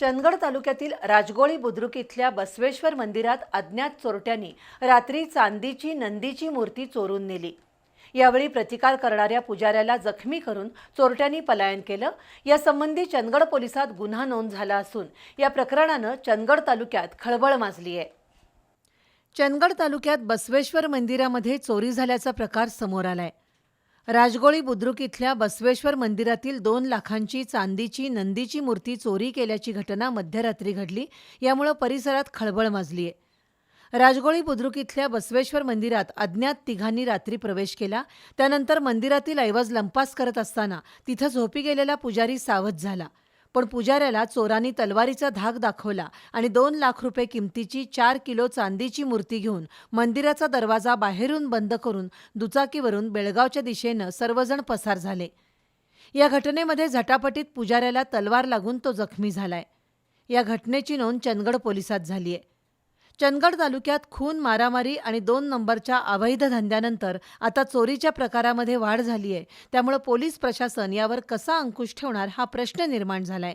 चंदगड तालुक्यातील राजगोळी बुद्रुक इथल्या बसवेश्वर मंदिरात अज्ञात चोरट्यांनी रात्री चांदीची नंदीची मूर्ती चोरून नेली. यावेळी प्रतिकार करणाऱ्या पुजाऱ्याला जखमी करून चोरट्यांनी पलायन केलं. यासंबंधी चंदगड पोलिसात गुन्हा नोंद झाला असून या प्रकरणानं चंदगड तालुक्यात खळबळ माजली आहे. चंदगड तालुक्यात बसवेश्वर मंदिरामध्ये चोरी झाल्याचा प्रकार समोर आलाय. राजगोळी बुद्रुक इथल्या बसवेश्वर मंदिरातील दोन लाखांची चांदीची नंदीची मूर्ती चोरी केल्याची घटना मध्यरात्री घडली. यामुळं परिसरात खळबळ माजली आहे राजगोळी बुद्रुक इथल्या बसवेश्वर मंदिरात अज्ञात तिघांनी रात्री प्रवेश केला. त्यानंतर मंदिरातील ऐवज लंपास करत असताना तिथं झोपी गेलेला पुजारी सावध झाला. पण पुजाऱ्याला चोरांनी तलवारीचा धाक दाखवला आणि दोन लाख रुपये किमतीची चार किलो चांदीची मूर्ती घेऊन मंदिराचा दरवाजा बाहेरून बंद करून दुचाकीवरून बेळगावच्या दिशेनं सर्वजण पसार झाले. या घटनेमध्ये झटापटीत पुजाऱ्याला तलवार लागून तो जखमी झालाय. या घटनेची नोंद चंदगड पोलिसात झाली आहे चंदगड तालुक्यात खून मारामारी आणि दोन नंबरच्या अवैध धंद्यानंतर आता चोरीच्या प्रकारामध्ये वाढ झाली आहे त्यामुळे पोलीस प्रशासन यावर कसा अंकुश ठेवणार हा प्रश्न निर्माण झालाय.